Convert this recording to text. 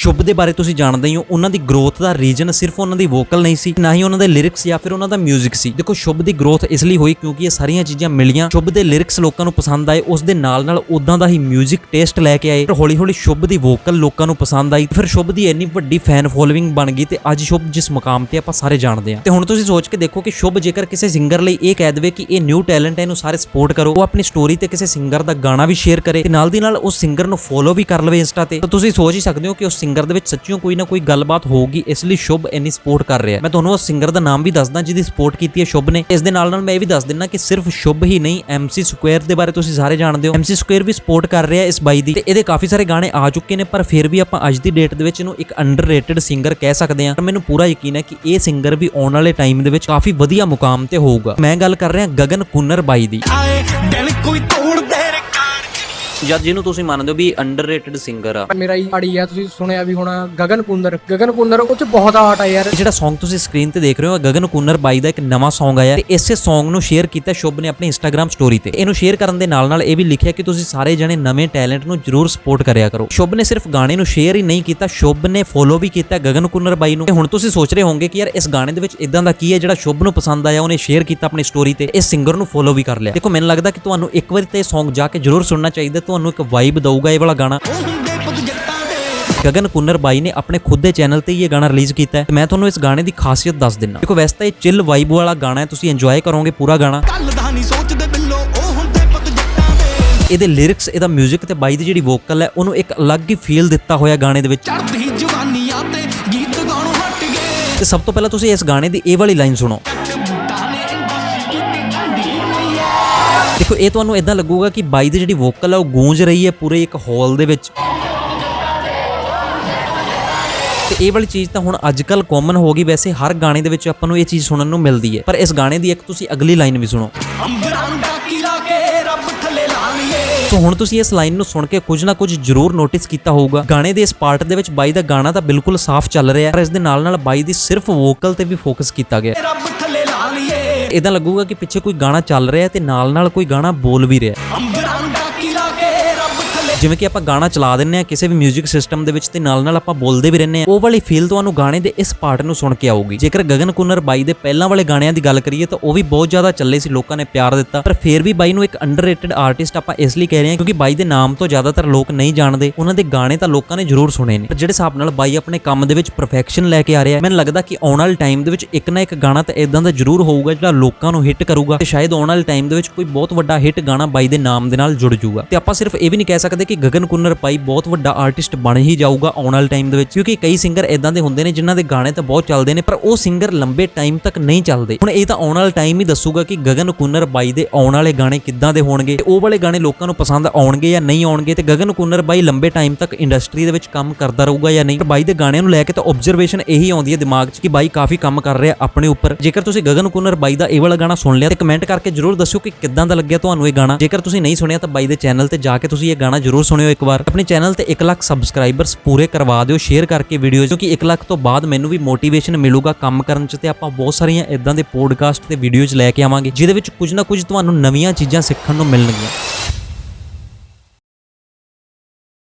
ਸ਼ੁਭ ਦੇ ਬਾਰੇ ਤੁਸੀਂ ਜਾਣਦੇ ਹੀ ਹੋ ਉਹਨਾਂ ਦੀ ਗਰੋਥ ਦਾ ਰੀਜਨ ਸਿਰਫ ਉਹਨਾਂ ਦੀ ਵੋਕਲ ਨਹੀਂ ਸੀ ਨਾ ਹੀ ਉਹਨਾਂ ਦੇ ਲਿਰਿਕਸ ਜਾਂ ਫਿਰ ਉਹਨਾਂ ਦਾ 뮤직 ਸੀ ਦੇਖੋ ਸ਼ੁਭ ਦੀ ਗਰੋਥ ਇਸ ਲਈ ਹੋਈ ਕਿਉਂਕਿ ਇਹ ਸਾਰੀਆਂ ਚੀਜ਼ਾਂ ਮਿਲੀਆਂ ਸ਼ੁਭ ਦੇ ਲਿਰਿਕਸ ਲੋਕਾਂ ਨੂੰ ਪਸੰਦ ਆਏ ਉਸ ਦੇ ਨਾਲ ਨਾਲ ਉਦਾਂ ਦਾ ਹੀ 뮤직 ਟੇਸਟ ਲੈ ਕੇ ਆਏ ਫਿਰ ਹੌਲੀ ਹੌਲੀ ਸ਼ੁਭ ਦੀ ਵੋਕਲ ਲੋਕਾਂ ਨੂੰ ਪਸੰਦ ਆਈ ਫਿਰ ਸ਼ੁਭ ਦੀ ਇੰਨੀ ਵੱਡੀ ਫੈਨ ਫੋਲੋਇੰਗ ਬਣ ਗਈ ਤੇ ਅੱਜ ਸ਼ੁਭ ਜਿਸ ਮੁਕਾਮ ਤੇ ਆਪਾਂ ਸਾਰੇ ਜਾਣਦੇ ਹਾਂ ਤੇ ਹੁਣ ਤੁਸੀਂ ਸੋਚ ਕੇ ਦੇਖੋ ਕਿ ਸ਼ੁਭ ਜੇਕਰ ਕਿਸੇ ਸਿੰਗਰ ਲਈ ਇਹ ਕਹਿ ਦੇਵੇ ਕਿ ਇਹ ਨਿਊ ਟੈਲੈਂਟ ਹੈ ਇਹਨੂੰ ਸਾਰੇ ਸਪੋਰਟ ਕਰੋ ਉਹ ਆਪਣੀ ਸਟੋਰੀ ਤੇ ਕਿਸੇ ਸਿੰਗਰ ਦਾ ਗਾਣਾ ਵੀ ਸ਼ੇਅਰ ਕਰੇ ਤੇ ਨਾਲ ਦੀ ਨਾਲ ਉਸ ਸਿੰਗਰ ਨੂੰ ਫੋਲੋ ਵੀ ਕਰ ਲਵੇ ਇੰਸਟਾ ਤੇ ਤਾਂ ਤੁਸੀਂ ਸੋਚ ਹੀ ਸਕਦੇ ਹੋ ਕਿ ਉਸ ਸਿੰਗਰ ਦੇ ਵਿੱਚ ਸੱਚੀਓ ਕੋਈ ਨਾ ਕੋਈ ਗੱਲਬਾਤ ਹੋਊਗੀ, ਇਸ ਲਈ ਸ਼ੁਭ ਇੰਨੀ ਸਪੋਰਟ ਕਰ ਰਿਹਾ ਮੈਂ ਤੁਹਾਨੂੰ ਉਸ ਸਿੰਗਰ ਦਾ ਨਾਮ ਵੀ ਦੱਸਦਾ ਜਿਹਦੀ ਸਪੋਰਟ ਕੀਤੀ ਹੈ ਸ਼ੁਭ ਨੇ। ਇਸ ਦੇ ਨਾਲ ਨਾਲ ਮੈਂ ਇਹ ਵੀ ਦੱਸ ਦਿੰਨਾ ਕਿ ਸਿਰਫ ਸ਼ੁਭ ਹੀ ਨਹੀਂ MC ਸਕੁਅਰ ਦੇ ਬਾਰੇ ਤੁਸੀਂ ਸਾਰੇ ਜਾਣਦੇ ਹੋ। MC ਸਕੁਅਰ ਵੀ ਸਪੋਰਟ ਕਰ ਰਿਹਾ ਇਸ ਬਾਈ ਦੀ। ਤੇ ਇਹਦੇ ਕਾਫੀ ਸਾਰੇ ਗਾਣੇ ਆ ਚੁੱਕੇ ਨੇ, ਪਰ ਫਿਰ ਵੀ ਆਪਾਂ ਅੱਜ ਦੀ ਡੇਟ ਦੇ ਵਿੱਚ ਇਹਨੂੰ ਇੱਕ ਅੰਡਰਰੇਟਡ ਸਿੰਗਰ ਕਹਿ ਸਕਦੇ ਹਾਂ। ਮੈਨੂੰ ਪੂਰਾ ਯਕੀਨ ਹੈ ਕਿ ਇਹ ਸਿੰਗਰ ਵੀ ਆਉਣ ਵਾਲੇ ਟਾਈਮ ਦੇ ਵਿੱਚ ਕਾਫੀ ਵਧੀਆ ਮੁਕਾਮ ਤੇ ਹੋਊਗਾ। ਮੈਂ ਗੱਲ ਕਰ ਰਿਹਾ ਗਗਨ ਕੁੰਨਰ ਬਾਈ ਦੀ। ਆਏ ਦਿਲ ਕੋਈ ਜਦ ਜਿਹਨੂੰ ਤੁਸੀਂ ਮੰਨਦੇ ਹੋ ਵੀ ਅੰਡਰਰੇਟਡ ਸਿੰਗਰ ਆ। ਮੇਰਾ ਹੀ ਆੜੀ ਆ ਤੁਸੀਂ ਸੁਣਿਆ ਵੀ ਹੋਣਾ ਗਗਨ ਕੁੰਦਰ। ਗਗਨ ਕੁੰਦਰ ਉਹ ਚ ਬਹੁਤ ਆਰਟ ਆ ਯਾਰ। ਜਿਹੜਾ Song ਤੁਸੀਂ ਸਕਰੀਨ ਤੇ ਦੇਖ ਰਹੇ ਹੋ ਗਗਨ ਕੁੰਨਰ ਬਾਈ ਦਾ ਇੱਕ ਨਵਾਂ Song ਆਇਆ। ਤੇ ਇਸੇ Song ਨੂੰ ਸ਼ੇਅਰ ਕੀਤਾ ਸ਼ੁਭ ਨੇ ਆਪਣੀ Instagram ਸਟੋਰੀ ਤੇ। ਇਹਨੂੰ ਸ਼ੇਅਰ ਕਰਨ ਦੇ ਨਾਲ ਨਾਲ ਇਹ ਵੀ ਲਿਖਿਆ ਕਿ ਤੁਸੀਂ ਸਾਰੇ ਜਣੇ ਨਵੇਂ ਟੈਲੈਂਟ ਨੂੰ ਜਰੂਰ ਸਪੋਰਟ ਕਰਿਆ ਕਰੋ। ਸ਼ੁਭ ਨੇ ਸਿਰਫ ਗਾਣੇ ਨੂੰ ਸ਼ੇਅਰ ਹੀ ਨਹੀਂ ਕੀਤਾ ਸ਼ੁਭ ਨੇ ਫੋਲੋ ਵੀ ਕੀਤਾ ਗਗਨ ਕੁੰਨਰ ਬਾਈ ਨੂੰ। ਤੇ ਹੁਣ ਤੁਸੀਂ ਸੋਚ ਰਹੇ ਹੋਵੋਗੇ ਕਿ ਯਾਰ ਇਸ ਗਾਣੇ ਦੇ ਵਿੱਚ ਇਦਾਂ ਦਾ ਕੀ ਹੈ ਜਿਹੜਾ ਸ਼ੁਭ ਨੂੰ ਪਸੰਦ ਆਇਆ ਉਹਨੇ ਸ਼ੇਅਰ ਕੀਤਾ ਆਪਣੀ ਸਟੋਰੀ ਤੇ। ਇਸ ਸਿੰਗਰ ਨੂੰ ਫੋਲੋ ਵੀ ਕਰ ਲਿਆ। ਦੇਖੋ ਮੈਨੂੰ ਲੱਗਦਾ ਕਿ ਤੁਹਾਨੂੰ ਇੱਕ ਵਾਰੀ ਤੇ ਇਹ Song ਜਾ ਕੇ ਜਰੂਰ ਸੁਣਨਾ ਚਾਹੀਦਾ। ਤੁਹਾਨੂੰ ਇੱਕ ਵਾਈਬ ਦਊਗਾ ਇਹ ਵਾਲਾ ਗਾਣਾ। ਉਹ ਕੁੰਨਰ ਬਾਈ ਨੇ ਆਪਣੇ ਖੁਦ ਦੇ ਚੈਨਲ ਤੇ ਇਹ ਗਾਣਾ ਰਿਲੀਜ਼ ਕੀਤਾ ਹੈ। ਮੈਂ ਤੁਹਾਨੂੰ ਇਸ ਗਾਣੇ ਦੀ ਖਾਸੀਅਤ ਦੱਸ ਦਿੰਦਾ ਦੇਖੋ, ਵੈਸੇ ਤਾਂ ਇਹ ਚਿਲ ਵਾਈਬ ਵਾਲਾ ਗਾਣਾ ਹੈ, ਤੁਸੀਂ ਇੰਜੋਏ ਕਰੋਗੇ ਪੂਰਾ ਗਾਣਾ। ਇਹਦੇ ਲਿਰਿਕਸ ਇਹਦਾ 뮤직 ਤੇ ਬਾਈ ਦੀ ਜਿਹੜੀ ਵੋਕਲ ਹੈ, ਉਹਨੂੰ ਇੱਕ ਅਲੱਗ ਹੀ ਫੀਲ ਦਿੱਤਾ ਹੋਇਆ ਗਾਣੇ ਦੇ ਵਿੱਚ। ਚੜਦੀ ਜਵਾਨੀਆਂ ਤੇ ਗੀਤ ਗਾਉਣੋਂ ਹਟ ਗਏ ਤੇ ਸਭ ਤੋਂ ਪਹਿਲਾਂ ਤੁਸੀਂ ਇਸ ਗਾਣੇ ਦੀ ਇਹ ਵਾਲੀ ਲਾਈਨ ਸੁਣੋ। ਦੇਖੋ, ਇਹ ਤੁਹਾਨੂੰ ਇਦਾਂ ਲੱਗੂਗਾ ਕਿ ਬਾਈ ਦੀ ਜਿਹੜੀ ਵੋਕਲ ਆ, ਉਹ ਗੂੰਜ ਰਹੀ ਹੈ ਪੂਰੇ ਇੱਕ ਹਾਲ ਦੇ ਵਿੱਚ। ਤੇ ਇਹ ਵਾਲੀ ਚੀਜ਼ ਤਾਂ ਹੁਣ ਅੱਜਕੱਲ ਕਾਮਨ ਹੋ ਗਈ, ਵੈਸੇ ਹਰ ਗਾਣੇ ਦੇ ਵਿੱਚ ਆਪਾਂ ਨੂੰ ਇਹ ਚੀਜ਼ ਸੁਣਨ ਨੂੰ ਮਿਲਦੀ ਹੈ। ਪਰ ਇਸ ਗਾਣੇ ਦੀ ਇੱਕ ਤੁਸੀਂ ਅਗਲੀ ਲਾਈਨ ਵੀ ਸੁਣੋ। ਅੰਬਰਾਂ ਨੂੰ ਡਾਕੀ ਕੇ ਰੱਬ ਥੱਲੇ ਲਾ ਸੋ ਹੁਣ ਤੁਸੀਂ ਇਸ ਲਾਈਨ ਨੂੰ ਸੁਣ ਕੇ ਕੁਝ ਨਾ ਕੁਝ ਜ਼ਰੂਰ ਨੋਟਿਸ ਕੀਤਾ ਹੋਊਗਾ। ਗਾਣੇ ਦੇ ਇਸ ਪਾਰਟ ਦੇ ਵਿੱਚ ਬਾਈ ਦਾ ਗਾਣਾ ਤਾਂ ਬਿਲਕੁਲ ਸਾਫ਼ ਚੱਲ ਰਿਹਾ ਪਰ ਇਸ ਦੇ ਨਾਲ ਨਾਲ ਬਾਈ ਦੀ ਸਿਰਫ ਵੋਕਲ ਤੇ ਵੀ ਫੋਕਸ ਕੀਤਾ ਗਿਆ ਰੱਬ ਥੱਲੇ ਲਾ ਲਈਏ। ਇਦਾਂ ਲੱਗੂਗਾ ਕਿ ਪਿੱਛੇ ਕੋਈ ਗਾਣਾ ਚੱਲ ਰਿਹਾ ਤੇ ਨਾਲ ਨਾਲ ਕੋਈ ਗਾਣਾ ਬੋਲ ਵੀ ਰਿਹਾ। ਜਿਵੇਂ ਕਿ ਆਪਾਂ ਗਾਣਾ ਚਲਾ ਦਿੰਨੇ ਆ ਕਿਸੇ ਵੀ 뮤직 ਸਿਸਟਮ ਦੇ ਵਿੱਚ ਤੇ ਨਾਲ ਨਾਲ ਆਪਾਂ ਬੋਲਦੇ ਵੀ ਰਹਿੰਨੇ ਆ ਉਹ ਵਾਲੀ ਫੀਲ ਤੁਹਾਨੂੰ ਗਾਣੇ ਦੇ ਇਸ ਪਾਰਟ ਨੂੰ ਸੁਣ ਕੇ ਆਊਗੀ। ਜੇਕਰ ਗਗਨ ਕੁਨਰ ਬਾਈ ਦੇ ਪਹਿਲਾਂ ਵਾਲੇ ਗਾਣਿਆਂ ਦੀ ਗੱਲ ਕਰੀਏ ਤਾਂ ਉਹ ਵੀ ਬਹੁਤ ਜ਼ਿਆਦਾ ਚੱਲੇ ਸੀ, ਲੋਕਾਂ ਨੇ ਪਿਆਰ ਦਿੱਤਾ। ਪਰ ਫਿਰ ਵੀ ਬਾਈ ਨੂੰ ਇੱਕ ਅੰਡਰਰੇਟਡ ਆਰਟਿਸਟ ਆਪਾਂ ਇਸ ਲਈ ਕਹਿ ਰਹੇ ਹਾਂ ਕਿਉਂਕਿ ਬਾਈ ਦੇ ਨਾਮ ਤੋਂ ਜ਼ਿਆਦਾਤਰ ਲੋਕ ਨਹੀਂ ਜਾਣਦੇ। ਉਹਨਾਂ ਦੇ ਗਾਣੇ ਤਾਂ ਲੋਕਾਂ ਨੇ ਜ਼ਰੂਰ ਸੁਣੇ ਨੇ। ਪਰ ਜਿਹੜੇ ਹਿਸਾਬ ਨਾਲ ਬਾਈ ਆਪਣੇ ਕੰਮ ਦੇ ਵਿੱਚ ਪਰਫੈਕਸ਼ਨ ਲੈ ਕੇ ਆ ਰਿਹਾ ਮੈਨੂੰ ਲੱਗਦਾ ਕਿ ਆਉਣ ਵਾਲੇ ਟਾਈਮ ਦੇ ਵਿੱਚ ਇੱਕ ਨਾ ਇੱਕ ਗਾਣਾ ਤਾਂ ਇਦਾਂ ਦਾ ਜ਼ਰੂਰ ਹੋਊਗਾ ਜਿਹੜਾ ਲੋਕਾਂ ਨੂੰ ਹਿੱਟ ਕਰੂਗਾ ਤੇ ਸ਼ਾਇਦ ਆਉਣ ਵਾਲੇ ਟਾਈਮ ਦੇ ਵਿੱਚ ਕੋਈ ਬਹੁਤ ਵੱਡਾ ਹਿੱਟ ਗਾਣਾ ਬਾਈ ਦੇ ਨਾਮ ਦੇ ਨਾਲ ਜੁੜ ਜਾਊਗਾ ਤੇ ਆਪਾਂ ਸਿਰਫ ਇਹ ਵੀ ਨਹੀਂ ਕਹਿ ਸਕਦੇ ਕਿ ਗਗਨ ਕੁੰਨਰ ਬਾਈ ਬਹੁਤ ਵੱਡਾ ਆਰਟਿਸਟ ਬਣ ਹੀ ਜਾਊਗਾ ਆਉਣ ਵਾਲੇ ਟਾਈਮ ਦੇ ਵਿੱਚ, ਕਿਉਂਕਿ ਕਈ ਸਿੰਗਰ ਇਦਾਂ ਦੇ ਹੁੰਦੇ ਨੇ ਜਿਨ੍ਹਾਂ ਦੇ ਗਾਣੇ ਤਾਂ ਬਹੁਤ ਚੱਲਦੇ ਨੇ, ਪਰ ਉਹ ਸਿੰਗਰ ਲੰਬੇ ਟਾਈਮ ਤੱਕ ਨਹੀਂ ਚੱਲਦੇ। ਹੁਣ ਇਹ ਤਾਂ ਆਉਣ ਵਾਲਾ ਟਾਈਮ ਹੀ ਦੱਸੂਗਾ ਕਿ ਗਗਨ ਕੁੰਨਰ ਬਾਈ ਦੇ ਆਉਣ ਵਾਲੇ ਗਾਣੇ ਕਿੱਦਾਂ ਦੇ ਹੋਣਗੇ, ਤੇ ਉਹ ਵਾਲੇ ਗਾਣੇ ਲੋਕਾਂ ਨੂੰ ਪਸੰਦ ਆਉਣਗੇ ਜਾਂ ਨਹੀਂ ਆਉਣਗੇ, ਤੇ ਗਗਨ ਕੁੰਨਰ ਬਾਈ ਲੰਬੇ ਟਾਈਮ ਤੱਕ ਇੰਡਸਟਰੀ ਦੇ ਵਿੱਚ ਕੰਮ ਕਰਦਾ ਰਹੂਗਾ ਜਾਂ ਨਹੀਂ। ਪਰ ਬਾਈ ਦੇ ਗਾਣਿਆਂ ਨੂੰ ਲੈ ਕੇ ਤਾਂ ਆਬਜ਼ਰਵੇਸ਼ਨ ਇਹੀ ਆਉਂਦੀ ਹੈ ਦਿਮਾਗ 'ਚ ਕਿ ਬਾਈ ਕਾਫੀ ਕੰਮ ਕਰ ਰਿਹਾ ਆਪਣੇ ਉੱਪਰ। ਜੇਕਰ ਤੁਸੀਂ ਗਗਨ ਕੁੰਨਰ ਬਾਈ ਦਾ ਇਹ ਵਾਲਾ ਗਾਣਾ ਸੁਣ ਲਿਆ, ਤੇ ਕਮੈਂਟ ਕਰਕੇ ਜਰੂਰ ਦੱਸਿਓ ਕਿ ਕਿੱਦਾਂ ਦਾ ਲੱਗਿਆ ਤੁਹਾਨੂੰ ਇਹ ਗਾਣਾ। ਜੇਕਰ ਤੁਸੀਂ ਨਹੀਂ ਸੁਣਿਆ ਤਾਂ ਬਾਈ ਦੇ ਚੈਨਲ ਤੇ ਜਾ ਕੇ ਤੁਸੀਂ ਇਹ ਗਾਣਾ ਜ਼ਰੂਰ ਜਰੂਰ ਸੁਣਿਓ ਇੱਕ ਵਾਰ। ਆਪਣੇ ਚੈਨਲ ਤੇ 1 ਲੱਖ ਸਬਸਕ੍ਰਾਈਬਰਸ ਪੂਰੇ ਕਰਵਾ ਦਿਓ, ਸ਼ੇਅਰ ਕਰਕੇ ਵੀਡੀਓ ਕਿਉਂਕਿ 1 ਲੱਖ ਤੋਂ ਬਾਅਦ ਮੈਨੂੰ ਵੀ ਮੋਟੀਵੇਸ਼ਨ ਮਿਲੂਗਾ ਕੰਮ ਕਰਨ 'ਚ ਤੇ ਆਪਾਂ ਬਹੁਤ ਸਾਰੀਆਂ ਇਦਾਂ ਦੇ ਪੋਡਕਾਸਟ ਤੇ ਵੀਡੀਓਜ਼ ਲੈ ਕੇ ਆਵਾਂਗੇ, ਜਿਹਦੇ ਵਿੱਚ ਕੁਝ ਨਾ ਕੁਝ ਤੁਹਾਨੂੰ ਨਵੀਆਂ ਚੀਜ਼ਾਂ ਸਿੱਖਣ ਨੂੰ ਮਿਲਣਗੀਆਂ।